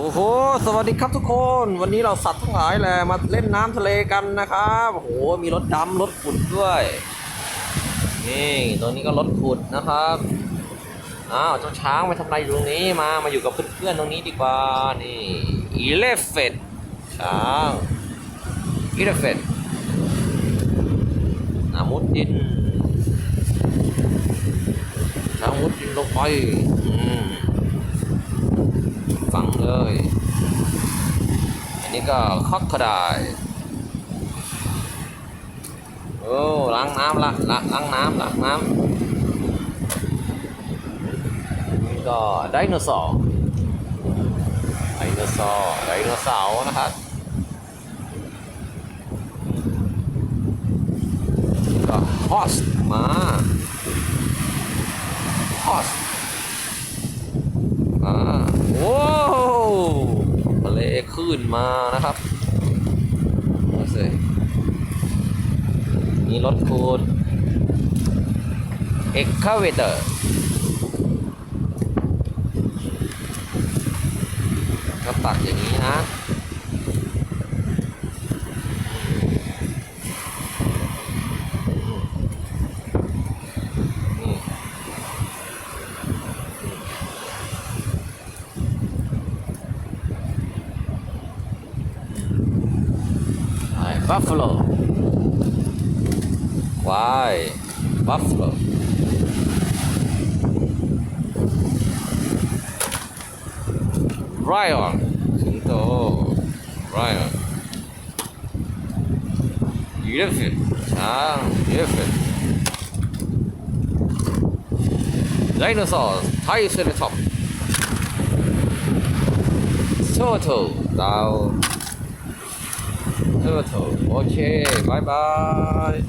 โอ้โห สวัสดีครับทุกคน วันนี้เราสัตว์ทั้งหลายแหละมาเล่นน้ำทะเลกันนะครับโอ้โห มีรถดำรถขุดด้วย นี่ตัวนี้ก็รถขุดนะครับ อ้าวเจ้าช้างไปทำอะไรอยู่ตรงนี้ มา มาอยู่กับเพื่อนๆตรงนี้ดีกว่า นี่อีเลฟเฟตช้างอีเลฟเฟตนามุดดินช้างมุดดินลงไป เลย อันนี้ก็คอกกระไดโอ้ล้างน้ำละละล้างน้ำล้างน้ำนี่ก็ไดโนเสาร์ไดโนเสาร์ไดโนเสาร์นะครับก็ฮอสมาฮอส อ่าโว้วทะเล ขึ้นมานะครับดูสิมีรถคูดเอ็กคาเวเตอร์ก็ตักอย่างนี้นะ buffalo. Why? Buffalo. Lion. สิงโต Lion. Elephant. ช้าง Elephant. Dinosaur. Triceratops. Turtle. ด 这个头，我去，拜拜。